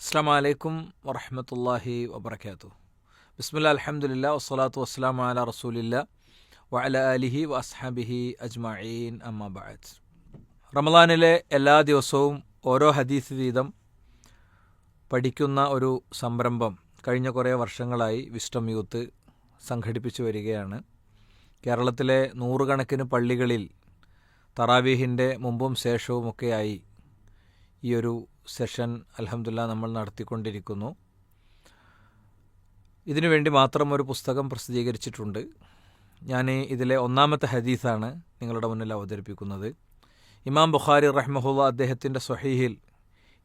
അസ്സാം വലൈക്കും വറഹമത്തല്ലാഹി വബർക്കാത്തു ബിസ്മില്ല അലഹമുല്ല വസ്സലാത്തു വസ്സലാം അല റസൂലില്ല വഅല അലിഹി വഅസ്ഹാബിഹി അജ്മഈൻ. അമ്മാബാദ് റമദാനിലെ എല്ലാ ദിവസവും ഓരോ ഹദീസ് വീതം പഠിക്കുന്ന ഒരു സംരംഭം കഴിഞ്ഞ കുറേ വർഷങ്ങളായി വിസ്റ്റം യൂത്ത് സംഘടിപ്പിച്ചു വരികയാണ്. കേരളത്തിലെ നൂറുകണക്കിന് പള്ളികളിൽ തറാവീഹിന്റെ മുമ്പും ശേഷവുമൊക്കെയായി ഈ ഒരു സെഷൻ അലഹമില്ല നമ്മൾ നടത്തിക്കൊണ്ടിരിക്കുന്നു. ഇതിനുവേണ്ടി മാത്രം ഒരു പുസ്തകം പ്രസിദ്ധീകരിച്ചിട്ടുണ്ട്. ഞാൻ ഇതിലെ ഒന്നാമത്തെ ഹദീസാണ് നിങ്ങളുടെ മുന്നിൽ അവതരിപ്പിക്കുന്നത്. ഇമാം ബുഖാരി റഹ്മഹുല്ല അദ്ദേഹത്തിന്റെ സ്വഹീഹിൽ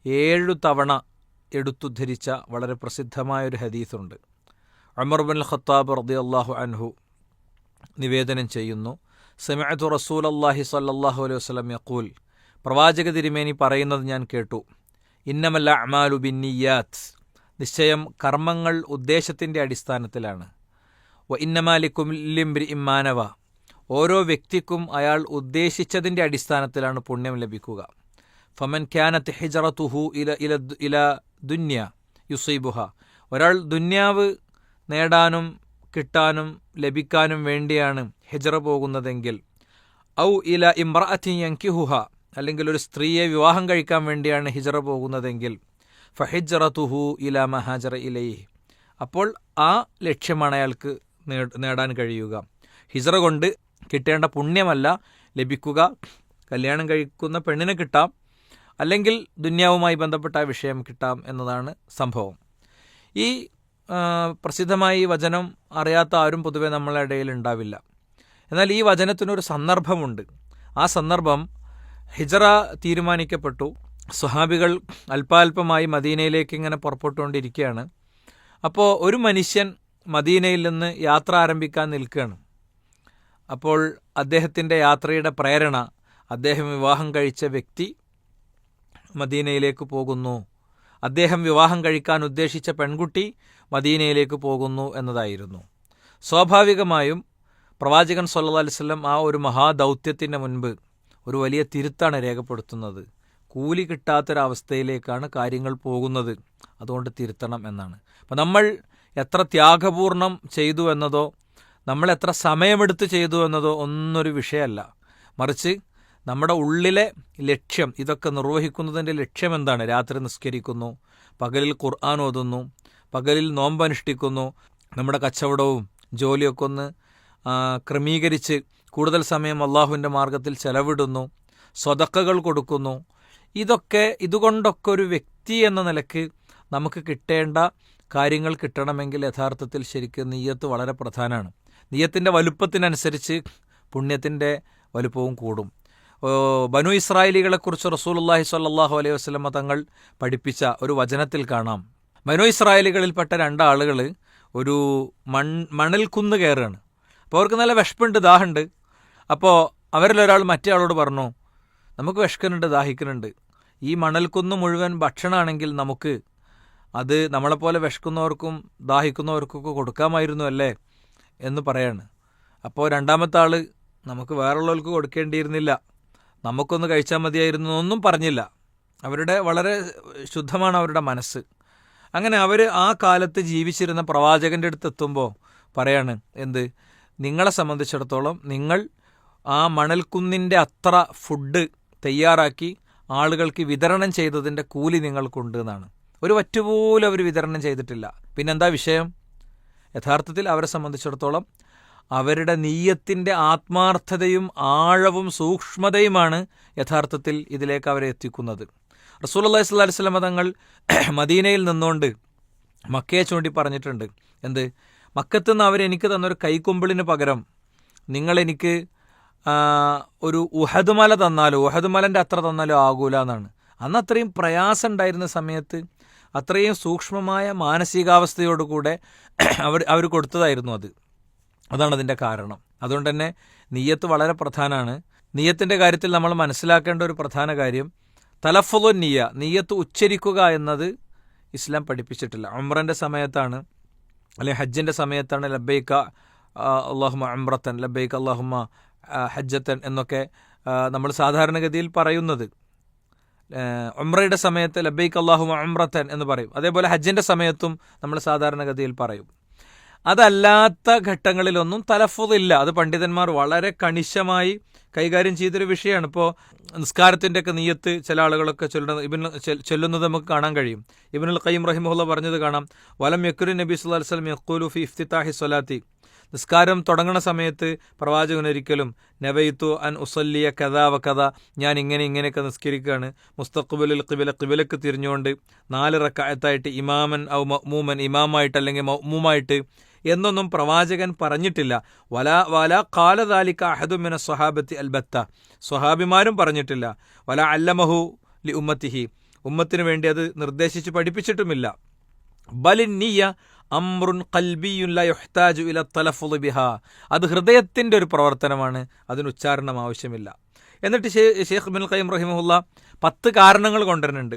ഏഴു തവണ എടുത്തുദ്ധരിച്ച വളരെ പ്രസിദ്ധമായൊരു ഹദീസുണ്ട്. അമർ ബിൻ ഖത്താബ് റതി അള്ളാഹു അൻഹു നിവേദനം ചെയ്യുന്നു. സമയത്തു റസൂൽ അള്ളാഹി സല്ലാഹു അലൈഹി വസ്ലം യക്കൂൽ പ്രവാചക തിരുമേനി പറയുന്നത് ഞാൻ കേട്ടു. ഇന്നമല്ല അമാലു ബിന്നിയാത്ത് നിശ്ചയം കർമ്മങ്ങൾ ഉദ്ദേശത്തിന്റെ അടിസ്ഥാനത്തിലാണ്. വ ഇന്നമാലിക്കുലിംബ്രി ഇമ്മാനവ ഓരോ വ്യക്തിക്കും അയാൾ ഉദ്ദേശിച്ചതിന്റെ അടിസ്ഥാനത്തിലാണ് പുണ്യം ലഭിക്കുക. ഫമൻ ഖ്യാനത്ത് ഹിജറത്തുഹു ഇല ഇല ഇല ദുന്യ യുസൈബുഹ. ഒരാൾ ദുന്യാവ് നേടാനും കിട്ടാനും ലഭിക്കാനും വേണ്ടിയാണ് ഹിജറ പോകുന്നതെങ്കിൽ ഔ ഇല ഇമ്രഅത്തിൻ യങ്കിഹുഹ അല്ലെങ്കിൽ ഒരു സ്ത്രീയെ വിവാഹം കഴിക്കാൻ വേണ്ടിയാണ് ഹിജറ പോകുന്നതെങ്കിൽ ഫഹിജറത്തുഹു ഇല മഹാജറ ഇലൈഹി. അപ്പോൾ ആ ലക്ഷ്യമാണ് അയാൾക്ക് നേടാൻ കഴിയുക. ഹിജറ കൊണ്ട് കിട്ടേണ്ട പുണ്യമല്ല ലഭിക്കുക കല്യാണം കഴിക്കുന്ന പെണ്ണിനെ കിട്ടാം അല്ലെങ്കിൽ ദുന്യാവുമായി ബന്ധപ്പെട്ട വിഷയം കിട്ടാം എന്നതാണ് സംഭവം. ഈ പ്രസിദ്ധമായി വചനം അറിയാത്ത ആരും പൊതുവെ നമ്മളുടെ ഇടയിൽ ഉണ്ടാവില്ല. എന്നാൽ ഈ വചനത്തിനൊരു സന്ദർഭമുണ്ട്. ആ സന്ദർഭം ഹിജറ തീരുമാനിക്കപ്പെട്ടു. സ്വഹാബികൾ അല്പാൽപമായി മദീനയിലേക്ക് ഇങ്ങനെ പുറപ്പെട്ടുകൊണ്ടിരിക്കുകയാണ്. അപ്പോൾ ഒരു മനുഷ്യൻ മദീനയിൽ നിന്ന് യാത്ര ആരംഭിക്കാൻ നിൽക്കുകയാണ്. അപ്പോൾ അദ്ദേഹത്തിന്റെ യാത്രയുടെ പ്രേരണ അദ്ദേഹം വിവാഹം കഴിച്ച വ്യക്തി മദീനയിലേക്ക് പോകുന്നു. അദ്ദേഹം വിവാഹം കഴിക്കാൻ ഉദ്ദേശിച്ച പെൺകുട്ടി മദീനയിലേക്ക് പോകുന്നു എന്നതായിരുന്നു. സ്വാഭാവികമായും പ്രവാചകൻ സല്ലാ അലിസ്ലം ആ ഒരു മഹാദൗത്യത്തിന്റെ മുൻപ് ഒരു വലിയ തിരുത്താണ് രേഖപ്പെടുത്തുന്നത്. കൂലി കിട്ടാത്തൊരവസ്ഥയിലേക്കാണ് കാര്യങ്ങൾ പോകുന്നത്. അതുകൊണ്ട് തിരുത്തണം എന്നാണ്. അപ്പം നമ്മൾ എത്ര ത്യാഗപൂർണം ചെയ്തു എന്നതോ നമ്മൾ എത്ര സമയമെടുത്ത് ചെയ്തു എന്നതോ ഒന്നൊരു വിഷയമല്ല. മറിച്ച് നമ്മുടെ ഉള്ളിലെ ലക്ഷ്യം ഇതൊക്കെ നിർവഹിക്കുന്നതിന്റെ ലക്ഷ്യം എന്താണ്? രാത്രി നിസ്കരിക്കുന്നു പകലിൽ ഖുർആൻ ഓതുന്നു പകലിൽ നോമ്പനുഷ്ഠിക്കുന്നു നമ്മുടെ കച്ചവടവും ജോലിയൊക്കെ ഒന്ന് ക്രമീകരിച്ച് കൂടുതൽ സമയം അള്ളാഹുവിന്റെ മാർഗത്തിൽ ചെലവിടുന്നു സ്വതക്കകൾ കൊടുക്കുന്നു. ഇതൊക്കെ ഇതുകൊണ്ടൊക്കെ ഒരു വ്യക്തി എന്ന നിലയ്ക്ക് നമുക്ക് കിട്ടേണ്ട കാര്യങ്ങൾ കിട്ടണമെങ്കിൽ യഥാർത്ഥത്തിൽ ശരിക്കും നെയ്യത്ത് വളരെ പ്രധാനമാണ് നെയ്യത്തിന്റെ വലുപ്പത്തിനനുസരിച്ച് പുണ്യത്തിന്റെ വലുപ്പവും കൂടും. ബനു ഇസ്രായേലികളെക്കുറിച്ച് റസൂലുല്ലാഹി സ്വല്ലല്ലാഹു അലൈഹി വസ്ലമ തങ്ങൾ പഠിപ്പിച്ച ഒരു വചനത്തിൽ കാണാം. ബനു ഇസ്രായേലികളിൽപ്പെട്ട രണ്ടാളുകൾ ഒരു മൺ മണൽ കുന്ന് കയറുകയാണ് അപ്പോൾ അവർക്ക് നല്ല വിഷപ്പുണ്ട് ദാഹമുണ്ട് അപ്പോൾ അവരിലൊരാൾ മറ്റേ ആളോട് പറഞ്ഞു നമുക്ക് വിഷക്കുന്നുണ്ട് ദാഹിക്കുന്നുണ്ട്. ഈ മണൽക്കുന്ന് മുഴുവൻ ഭക്ഷണമാണെങ്കിൽ നമുക്ക് അത് നമ്മളെപ്പോലെ വിഷക്കുന്നവർക്കും ദാഹിക്കുന്നവർക്കൊക്കെ കൊടുക്കാമായിരുന്നു അല്ലേ? എന്ന് പറയാണ്. അപ്പോൾ രണ്ടാമത്തെ ആൾ നമുക്ക് വേറുള്ളവർക്ക് കൊടുക്കേണ്ടിയിരുന്നില്ല. നമുക്കൊന്ന് കഴിച്ചാൽ മതിയായിരുന്നു ഒന്നും പറഞ്ഞില്ല. അവരുടെ വളരെ ശുദ്ധമാണ് അവരുടെ മനസ്സ്. അങ്ങനെ അവർ ആ കാലത്ത് ജീവിച്ചിരുന്ന പ്രവാചകന്റെ അടുത്ത് എത്തുമ്പോൾ പറയാണ് എന്ത്? നിങ്ങളെ സംബന്ധിച്ചിടത്തോളം നിങ്ങൾ ആ മണൽക്കുന്നിന്റെ അത്ര ഫുഡ് തയ്യാറാക്കി ആളുകൾക്ക് വിതരണം ചെയ്തതിന്റെ കൂലി നിങ്ങൾക്കുണ്ട് എന്നാണ്. ഒരു വറ്റുപോലും അവർ വിതരണം ചെയ്തിട്ടില്ല. പിന്നെന്താ വിഷയം? യഥാർത്ഥത്തിൽ അവരെ സംബന്ധിച്ചിടത്തോളം അവരുടെ നീയത്തിന്റെ ആത്മാർത്ഥതയും ആഴവും സൂക്ഷ്മതയുമാണ് യഥാർത്ഥത്തിൽ ഇതിലേക്ക് അവരെ എത്തിക്കുന്നത്. റസൂൽ അള്ളഹി സ്വല്ലാ വസ്ലമ തങ്ങൾ മദീനയിൽ നിന്നുകൊണ്ട് മക്കയെ ചൂണ്ടി പറഞ്ഞിട്ടുണ്ട് എന്ത്? മക്കത്ത് നിന്ന് അവരെനിക്ക് തന്നൊരു കൈക്കൊമ്പിളിന് പകരം നിങ്ങളെനിക്ക് ഒരു ഉഹദ് മല തന്നാലോ ഉഹദ് മലന്റെ അത്ര തന്നാലോ ആകൂല എന്നാണ്. അന്ന് അത്രയും പ്രയാസം ഉണ്ടായിരുന്ന സമയത്ത് അത്രയും സൂക്ഷ്മമായ മാനസികാവസ്ഥയോടുകൂടെ അവർ അവർ കൊടുത്തതായിരുന്നു അത്. അതാണ് അതിന്റെ കാരണം. അതുകൊണ്ട് തന്നെ നീയത്ത് വളരെ പ്രധാനമാണ്. നീയത്തിന്റെ കാര്യത്തിൽ നമ്മൾ മനസ്സിലാക്കേണ്ട ഒരു പ്രധാന കാര്യം തലഫുലു നീയ ഉച്ചരിക്കുക എന്നത് ഇസ്ലാം പഠിപ്പിച്ചിട്ടില്ല. ഉമ്രന്റെ സമയത്താണ് അല്ലെങ്കിൽ ഹജ്ജിന്റെ സമയത്താണ് ലബൈക്ക അള്ളാഹുമ അമ്രത്തൻ ലബൈക്ക അള്ളാഹുമ ഹജ്ജത്തൻ എന്നൊക്കെ നമ്മൾ സാധാരണഗതിയിൽ പറയുന്നത്. ഉംറയുടെ സമയത്ത് ലബൈക്ക് അള്ളാഹു അമ്രത്തൻ എന്ന് പറയും. അതേപോലെ ഹജ്ജിന്റെ സമയത്തും നമ്മൾ സാധാരണഗതിയിൽ പറയും. അതല്ലാത്ത ഘട്ടങ്ങളിലൊന്നും തലഫുതില്ല അത് പണ്ഡിതന്മാർ വളരെ കണിശമായി കൈകാര്യം ചെയ്തൊരു വിഷയമാണ്. ഇപ്പോൾ നിസ്കാരത്തിന്റെ ഒക്കെ നീയത്ത് ചില ആളുകളൊക്കെ ചൊല്ലുന്നത് ഇബിൻ ചൊല്ലുന്നത് നമുക്ക് കാണാൻ കഴിയും. ഇബിനുൽ ഖയ്യം റഹിമുള്ള പറഞ്ഞത് കാണാം വലം യക്കുരു നബി സുല്ലാ വസ്ലം യക്കൂലു ഫി ഇഫ്തിത്താഹി സ്വലാത്തി. നിസ്കാരം തുടങ്ങണ സമയത്ത് പ്രവാചകൻ ഒരിക്കലും നവയിത്തു അൻ ഉസല്ലിയ കഥ വ കഥ ഞാൻ ഇങ്ങനെ ഇങ്ങനെയൊക്കെ നിസ്കരിക്കുകയാണ്. മുസ്തഖ്ബുലിൽ കിബില കിബിലക്ക് തിരിഞ്ഞുകൊണ്ട് നാല് റക്കായത്തായിട്ട് ഇമാമൻ ഔ മൂമൻ ഇമാമായിട്ട് അല്ലെങ്കിൽ മൗമുമായിട്ട് എന്നൊന്നും പ്രവാചകൻ പറഞ്ഞിട്ടില്ല. വല വല കാലതാലിക്ക അഹദുമിന സ്വഹാബത്തി അൽബത്ത. സ്വഹാബിമാരും പറഞ്ഞിട്ടില്ല. വല അല്ലമഹു ലി ഉമ്മത്തിഹി. ഉമ്മത്തിന് വേണ്ടി അത് നിർദ്ദേശിച്ച് പഠിപ്പിച്ചിട്ടുമില്ല. ബലിന്നിയ അമ്രുൻ കൽബിയുല്ലാജു ഇല തലഫുൽ ബിഹ. അത് ഹൃദയത്തിന്റെ ഒരു പ്രവർത്തനമാണ്. അതിന് ഉച്ചാരണം ആവശ്യമില്ല. എന്നിട്ട് ഷേഖ് ബിൻ ഖൈം റഹിമുല്ല പത്ത് കാരണങ്ങൾ കൊണ്ടുവരുന്നുണ്ട്.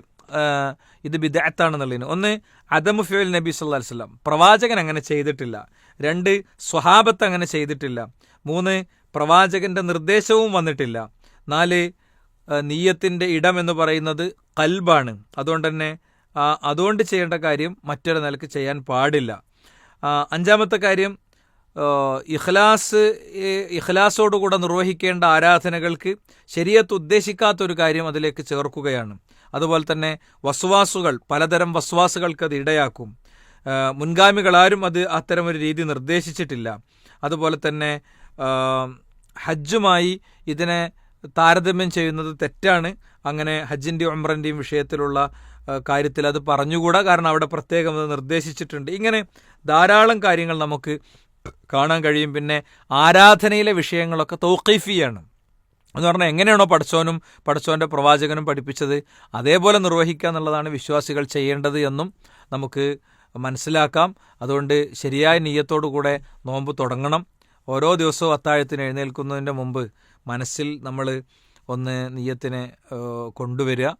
ഇത് ബിദാത്താണെന്നുള്ളതിന് ഒന്ന് അദമു ഫിയൽ നബി സല്ലാ വല്ലം പ്രവാചകൻ അങ്ങനെ ചെയ്തിട്ടില്ല. രണ്ട് സ്വഹാബത്ത് അങ്ങനെ ചെയ്തിട്ടില്ല. മൂന്ന് പ്രവാചകന്റെ നിർദ്ദേശവും വന്നിട്ടില്ല. നാല് നീയത്തിന്റെ ഇടം എന്ന് പറയുന്നത് കൽബാണ്. അതുകൊണ്ട് തന്നെ അതുകൊണ്ട് ചെയ്യേണ്ട കാര്യം മറ്റൊരു നിലയ്ക്ക് ചെയ്യാൻ പാടില്ല. അഞ്ചാമത്തെ കാര്യം ഇഖ്ലാസ് ഇഖ്ലാസോടുകൂടെ നിർവഹിക്കേണ്ട ആരാധനകൾക്ക് ശരിയത്ത് ഉദ്ദേശിക്കാത്ത ഒരു കാര്യം അതിലേക്ക് ചേർക്കുകയാണ്. അതുപോലെ തന്നെ വസ്വാസുകൾ പലതരം വസ്വാസുകൾക്ക് അത് ഇടയാക്കും. മുൻഗാമികളാരും അത് അത്തരമൊരു രീതി നിർദ്ദേശിച്ചിട്ടില്ല. അതുപോലെ തന്നെ ഹജ്ജുമായി ഇതിനെ താരതമ്യം ചെയ്യുന്നത് തെറ്റാണ്. അങ്ങനെ ഹജ്ജിന്റെയും ഉംറന്റെയും വിഷയത്തിലുള്ള കാര്യത്തിൽ അത് പറഞ്ഞുകൂടാ. കാരണം അവിടെ പ്രത്യേകം അത് നിർദ്ദേശിച്ചിട്ടുണ്ട്. ഇങ്ങനെ ധാരാളം കാര്യങ്ങൾ നമുക്ക് കാണാൻ കഴിയും. പിന്നെ ആരാധനയിലെ വിഷയങ്ങളൊക്കെ തൗക്കീഫിയാണ് എന്ന് പറഞ്ഞാൽ എങ്ങനെയാണോ പഠിച്ചോനും പഠിച്ചോന്റെ പ്രവാചകനും പഠിപ്പിച്ചത് അതേപോലെ നിർവഹിക്കുക എന്നുള്ളതാണ് വിശ്വാസികൾ ചെയ്യേണ്ടത് എന്നും നമുക്ക് മനസ്സിലാക്കാം. അതുകൊണ്ട് ശരിയായ നീയത്തോടു കൂടെ നോമ്പ് തുടങ്ങണം. ഓരോ ദിവസവും അത്താഴത്തിന് എഴുന്നേൽക്കുന്നതിന്റെ മുമ്പ് മനസ്സിൽ നമ്മൾ ഒന്ന് നീയത്തിനെ കൊണ്ടുവരിക.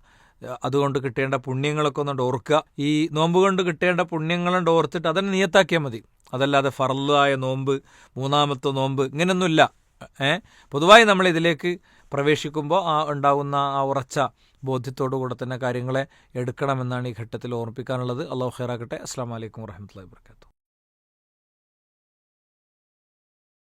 അതുകൊണ്ട് കിട്ടേണ്ട പുണ്യങ്ങളൊക്കെ ഒന്ന് ഓർക്കുക. ഈ നോമ്പ് കൊണ്ട് കിട്ടേണ്ട പുണ്യങ്ങളുണ്ട് ഓർത്തിട്ട് അതന്നെ നിയത്താക്കിയാൽ മതി. അതല്ലാതെ ഫറലായ നോമ്പ് മൂന്നാമത്തെ നോമ്പ് ഇങ്ങനെയൊന്നുമില്ല ഏ? പൊതുവായി നമ്മൾ ഇതിലേക്ക് പ്രവേശിക്കുമ്പോൾ ആ ഉണ്ടാകുന്ന ആ ഉറച്ച ബോധ്യത്തോടു കൂടെ തന്നെ കാര്യങ്ങളെ എടുക്കണമെന്നാണ് ഈ ഘട്ടത്തിൽ ഓർമ്മിപ്പിക്കാനുള്ളത്. അള്ളാഹു ഖൈറാക്കട്ടെ. അസ്സാം വലൈക്കും വർഹമത്തല്ലാ വർക്കാത്തു